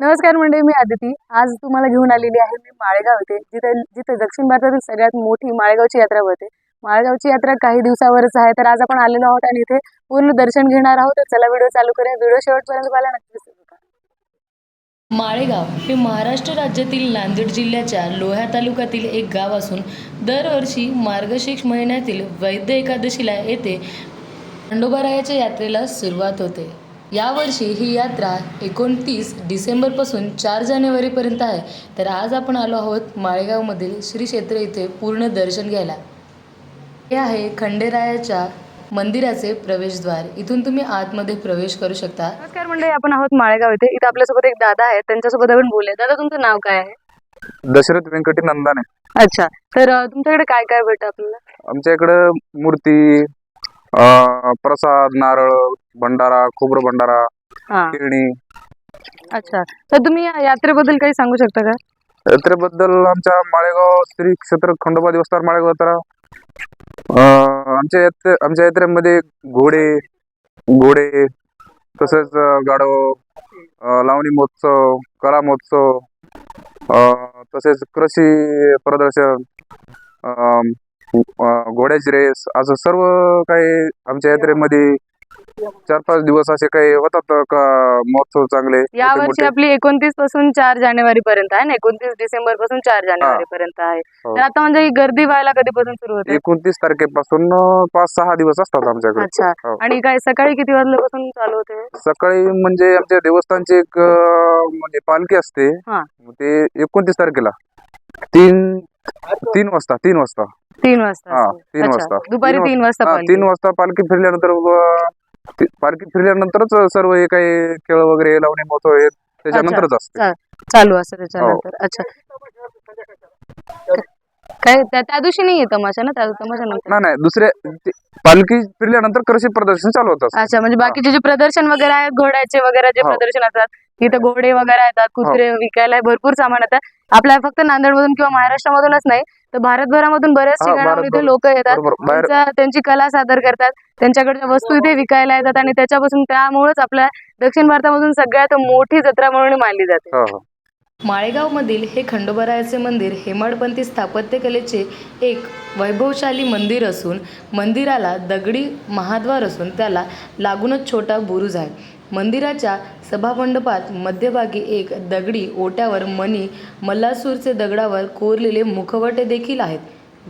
नमस्कार मंडळी मी आदिती. आज तुम्हाला घेऊन आलेली आहे मी माळेगाव येथे जिथे जिथे दक्षिण भारतातील सगळ्यात मोठी माळेगावची यात्रा भरते. माळेगावची यात्रा काही दिवसावरच आहे तर आज आपण आलेलो आहोत आणि इथे पूर्ण दर्शन घेणार आहोत. तर चला व्हिडिओ चालू करूया. व्हिडिओ शेवटपर्यंत पाहायला नक्कीच माळेगाव हे महाराष्ट्र राज्यातील नांदेड जिल्ह्याच्या लोह्या तालुक्यातील एक गाव असून दरवर्षी मार्गशीर्ष महिन्यातील वैद्य एकादशीला येथे खंडोबारायाच्या यात्रेला सुरुवात होते. यावर्षी ही यात्रा एकोणतीस डिसेंबरपासून चार जानेवारीपर्यंत आहे. तर आज आपण आलो आहोत माळेगावमधील श्री क्षेत्र इथे पूर्ण दर्शन घ्यायला. हे आहे खंडेरायाच्या मंदिराचे प्रवेशद्वार. इथून तुम्ही आतमध्ये प्रवेश करू शकता. नमस्कार मंडळी आपण आहोत माळेगाव येथे इथे आपल्यासोबत एक दादा आहेत. त्यांच्यासोबत आपण बोलूया. दादा तुमचं नाव काय आहे? दशरथ व्यंकटी नंदाने अच्छा. तर तुमच्याकडे काय काय भेटतं आपल्याला? आमच्या इकडं मूर्ती प्रसाद नारळ भंडारा खोबरं भंडारा हा. अच्छा. तर तुम्ही या यात्रेबद्दल काही सांगू शकता का? यात्रेबद्दल आमच्या माळेगाव श्री क्षेत्र खंडोबा देवस्थान माळेगाव यात्रा अं, आमच्या यात्रे आमच्या यात्रेमध्ये घोडे घोडे तसेच अं, लावणी महोत्सव कला महोत्सव अं, तसेच कृषी प्रदर्शन अं, घोड्याची रेस असं सर्व काही आमच्या यात्रेमध्ये चार पाच दिवस असे काही होतात का महोत्सव चांगले? या वर्षी. आपली एकोणतीसपासून चार जानेवारी पर्यंत आहे ना? एकोणतीस डिसेंबरपासून चार जानेवारी पर्यंत आहे. हो. तर आता म्हणजे ही गर्दी व्हायला कधीपासून सुरू होते? एकोणतीस तारखेपासून पाच सहा दिवस असतात आमच्याकडे. अच्छा. हो. आणि काय सकाळी किती वाजल्यापासून चालू होते? सकाळी म्हणजे आमच्या देवस्थानची एक म्हणजे पालखी असते. ते एकोणतीस तारखेला. तीन तीन वाजता तीन वाजता. तीन वाजता हा. तीन अच्छा. वाजता. दुपारी तीन वाजता. हा, पालखी. तीन वाजता पालखी फिरल्यानंतर अं, ती- पालखी फिरल्यानंतरच सर्व हे काही खेळ वगैरे लावणी महोत्सव हे त्याच्यानंतरच असते. चालू असतं त्याच्यानंतर. अच्छा. काय त्या त्या दिवशी नाही तमाशा ना? त्या तमाशा नंतर. नाही नाही दुसऱ्या ते- पालखी फिरल्यानंतर कृषी प्रदर्शन चालू होत असतं. अच्छा म्हणजे बाकीचे जे प्रदर्शन वगैरे आहेत घोड्याचे वगैरे जे हो. प्रदर्शन असतात तिथे घोडे वगैरे येतात कुत्रे विकायला भरपूर सामान येतात आपल्या फक्त नांदेडमधून किंवा महाराष्ट्रामधूनच नाही तर भारतभरामधून बऱ्याच हा, ठिकाणाहून इथे लोक येतात. त्यांची कला सादर करतात. त्यांच्याकडच्या वस्तू इथे विकायला येतात आणि त्याच्यापासून त्यामुळेच आपल्या दक्षिण भारतामधून सगळ्यात मोठी जत्रा म्हणून मानली जाते. हो हो. माळेगावमधील हे खंडोबारायाचे मंदिर हेमाडपंथी स्थापत्यकलेचे एक वैभवशाली मंदिर असून मंदिराला दगडी महाद्वार असून त्याला लागूनच छोटा बुरुज आहे. मंदिराच्या सभामंडपात मध्यभागी एक दगडी ओट्यावर मणी मल्लासूरचे दगडावर कोरलेले मुखवटे देखील आहेत.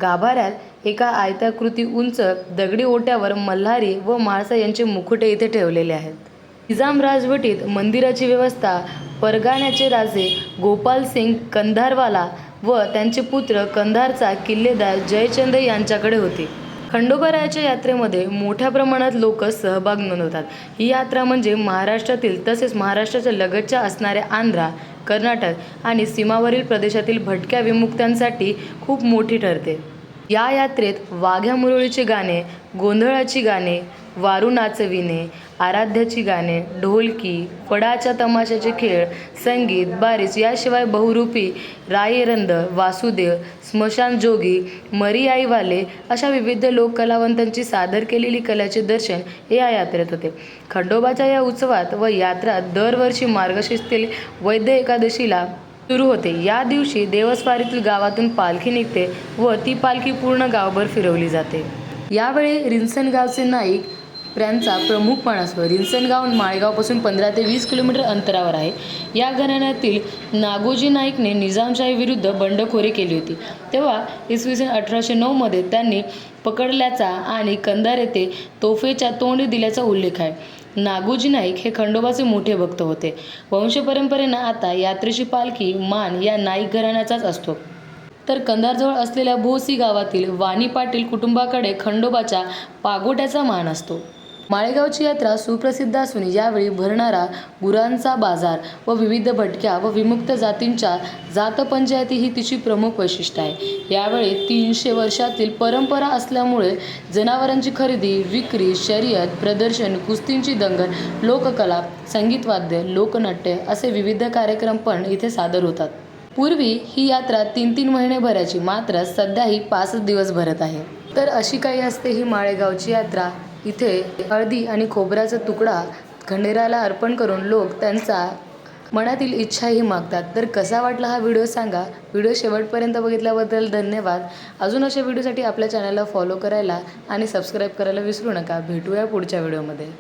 गाभाऱ्यात एका आयताकृती उंच दगडी ओट्यावर मल्हारी व म्हाळसा यांचे मुखुटे इथे ठेवलेले आहेत. निजाम राजवटीत मंदिराची व्यवस्था परगाण्याचे राजे गोपाल सिंग कंधारवाला व त्यांचे पुत्र कंधारचा किल्लेदार जयचंद यांच्याकडे होते. खंडोबारायाच्या यात्रेमध्ये मोठ्या प्रमाणात लोक सहभाग नोंदवतात. ही यात्रा म्हणजे महाराष्ट्रातील तसेच महाराष्ट्राच्या लगतच्या असणाऱ्या आंध्रा कर्नाटक आणि सीमावरील प्रदेशातील भटक्या विमुक्तांसाठी खूप मोठी ठरते. या यात्रेत वाघ्या मुरळीचे गाणे गोंधळाची गाणे वारू नाचविणे आराध्याची गाणे ढोलकी फडाच्या तमाशाचे खेळ संगीत बारीस याशिवाय बहुरूपी रायरंद वासुदेव स्मशान जोगी मरी आईवाले अशा विविध लोककलावंतांची सादर केलेली कलेचे दर्शन हे या यात्रेत होते. खंडोबाच्या या उत्सवात व यात्रा दरवर्षी मार्गशीर्षतील वैद्य एकादशीला सुरू होते. या दिवशी देवस्वारीतील गावातून पालखी निघते व ती पालखी पूर्ण गावभर फिरवली जाते. यावेळी रिंसणगावचे नाईक यांचा प्रमुख असतो रिंसणगाव माळेगावपासून पंधरा ते वीस किलोमीटर अंतरावर आहे. या घराण्यातील नागोजी नाईकने निजामशाही विरुद्ध बंडखोरी केली होती. तेव्हा इसवी सन अठराशे नऊमध्ये त्यांनी पकडल्याचा आणि कंधार येथे तोफेच्या तोंड दिल्याचा उल्लेख आहे. नागोजी नाईक हे खंडोबाचे मोठे भक्त होते. वंशपरंपरेनं आता यात्रेची पालखी मान या नाईक घराण्याचाच असतो. तर कंधारजवळ असलेल्या भोसी गावातील वाणी पाटील कुटुंबाकडे खंडोबाच्या पागोट्याचा मान असतो. माळेगावची यात्रा सुप्रसिद्ध असून यावेळी भरणारा गुरांचा बाजार व विविध भटक्या व विमुक्त जातींच्या जातपंचायती ही तिची प्रमुख वैशिष्ट्य आहे. यावेळी तीनशे वर्षातील परंपरा असल्यामुळे जनावरांची खरेदी विक्री शर्यत प्रदर्शन कुस्तींची दंगल लोककला संगीतवाद्य लोकनाट्य असे विविध कार्यक्रम पण इथे सादर होतात. पूर्वी ही यात्रा तीन तीन महिने भरायची मात्र सध्या ही पाच दिवस भरत आहे. तर अशी काही असते ही माळेगावची यात्रा. इथे हळदी आणि खोबऱ्याचा तुकडा खंडेराला अर्पण करून लोक त्यांचा मनातील इच्छाही मागतात. तर कसा वाटला हा व्हिडिओ सांगा. व्हिडिओ शेवटपर्यंत बघितल्याबद्दल धन्यवाद. अजून अशा व्हिडिओसाठी आपल्या चॅनलला फॉलो करायला आणि सबस्क्राईब करायला विसरू नका. भेटूया पुढच्या व्हिडिओमध्ये.